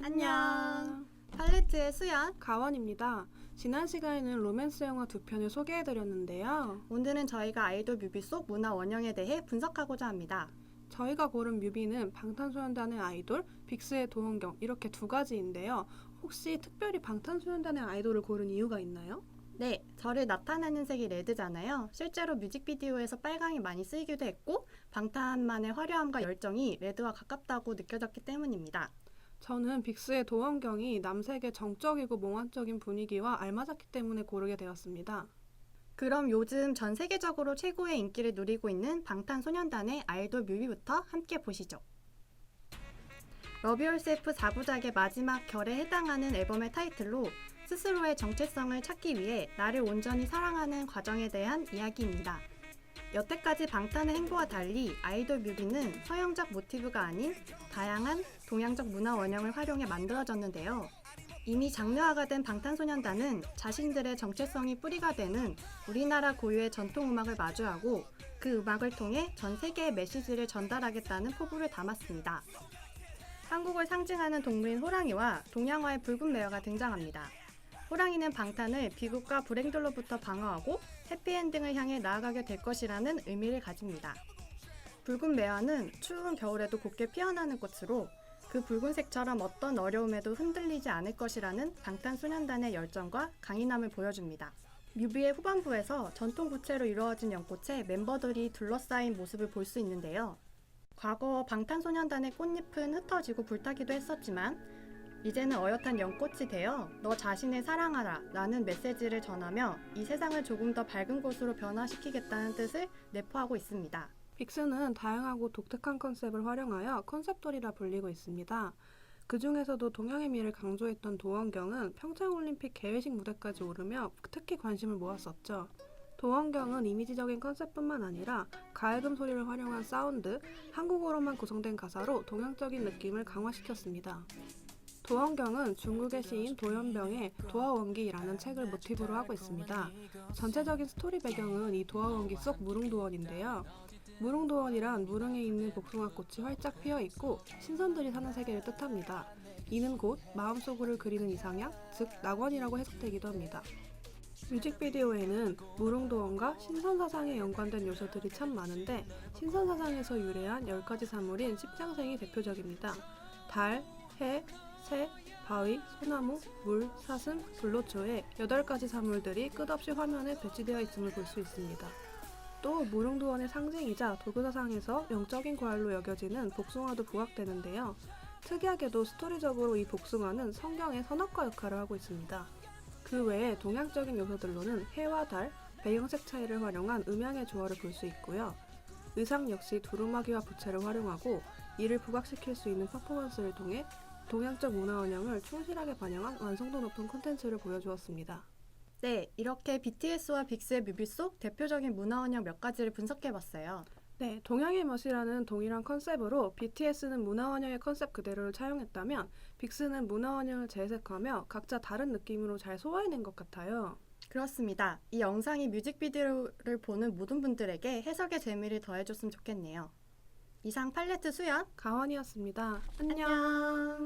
안녕. 팔레트의 수연. 가원입니다. 지난 시간에는 로맨스 영화 두 편을 소개해드렸는데요. 오늘은 저희가 아이돌 뮤비 속 문화 원형에 대해 분석하고자 합니다. 저희가 고른 뮤비는 방탄소년단의 아이돌, 빅스의 도원경 이렇게 두 가지인데요. 혹시 특별히 방탄소년단의 아이돌을 고른 이유가 있나요? 네, 저를 나타내는 색이 레드잖아요. 실제로 뮤직비디오에서 빨강이 많이 쓰이기도 했고, 방탄만의 화려함과 열정이 레드와 가깝다고 느껴졌기 때문입니다. 저는 빅스의 도원경이 남색의 정적이고 몽환적인 분위기와 알맞았기 때문에 고르게 되었습니다. 그럼 요즘 전 세계적으로 최고의 인기를 누리고 있는 방탄소년단의 아이돌 뮤비부터 함께 보시죠. 러비올셀프 4부작의 마지막 결에 해당하는 앨범의 타이틀로 스스로의 정체성을 찾기 위해 나를 온전히 사랑하는 과정에 대한 이야기입니다. 여태까지 방탄의 행보와 달리 아이돌 뮤비는 서양적 모티브가 아닌 다양한 동양적 문화 원형을 활용해 만들어졌는데요. 이미 장르화가 된 방탄소년단은 자신들의 정체성이 뿌리가 되는 우리나라 고유의 전통 음악을 마주하고 그 음악을 통해 전 세계에 메시지를 전달하겠다는 포부를 담았습니다. 한국을 상징하는 동물인 호랑이와 동양화의 붉은 매화가 등장합니다. 호랑이는 방탄을 비극과 불행들로부터 방어하고 해피엔딩을 향해 나아가게 될 것이라는 의미를 가집니다. 붉은 매화는 추운 겨울에도 곱게 피어나는 꽃으로 그 붉은색처럼 어떤 어려움에도 흔들리지 않을 것이라는 방탄소년단의 열정과 강인함을 보여줍니다. 뮤비의 후반부에서 전통 부채로 이루어진 연꽃에 멤버들이 둘러싸인 모습을 볼 수 있는데요. 과거 방탄소년단의 꽃잎은 흩어지고 불타기도 했었지만 이제는 어엿한 연꽃이 되어 너 자신을 사랑하라 라는 메시지를 전하며 이 세상을 조금 더 밝은 곳으로 변화시키겠다는 뜻을 내포하고 있습니다. 빅스는 다양하고 독특한 컨셉을 활용하여 컨셉돌이라 불리고 있습니다. 그 중에서도 동양의 미를 강조했던 도원경은 평창올림픽 개회식 무대까지 오르며 특히 관심을 모았었죠. 도원경은 이미지적인 컨셉뿐만 아니라 가야금 소리를 활용한 사운드, 한국어로만 구성된 가사로 동양적인 느낌을 강화시켰습니다. 도원경은 중국의 시인 도연병의 도화원기라는 책을 모티브로 하고 있습니다. 전체적인 스토리 배경은 이 도화원기 속 무릉도원인데요. 무릉도원이란 무릉에 있는 복숭아꽃이 활짝 피어 있고 신선들이 사는 세계를 뜻합니다. 이는 곧 마음속으로 그리는 이상향, 즉 낙원이라고 해석되기도 합니다. 뮤직비디오에는 무릉도원과 신선사상에 연관된 요소들이 참 많은데 신선사상에서 유래한 10가지 사물인 십장생이 대표적입니다. 달, 해, 새, 바위, 소나무, 물, 사슴, 불로초의 8가지 사물들이 끝없이 화면에 배치되어 있음을 볼 수 있습니다. 또 무릉도원의 상징이자 도교사상에서 영적인 과일로 여겨지는 복숭아도 부각되는데요. 특이하게도 스토리적으로 이 복숭아는 성경의 선악과 역할을 하고 있습니다. 그 외에 동양적인 요소들로는 해와 달, 배경색 차이를 활용한 음향의 조화를 볼 수 있고요. 의상 역시 두루마기와 부채를 활용하고 이를 부각시킬 수 있는 퍼포먼스를 통해 동양적 문화 원형을 충실하게 반영한 완성도 높은 콘텐츠를 보여주었습니다. 네, 이렇게 BTS와 빅스의 뮤비 속 대표적인 문화 원형 몇 가지를 분석해봤어요. 네, 동양의 멋이라는 동일한 컨셉으로 BTS는 문화 원형의 컨셉 그대로를 차용했다면 빅스는 문화 원형을 재해석하며 각자 다른 느낌으로 잘 소화해낸 것 같아요. 그렇습니다. 이 영상이 뮤직비디오를 보는 모든 분들에게 해석의 재미를 더해줬으면 좋겠네요. 이상 팔레트 수연 가원이었습니다. 안녕. 안녕.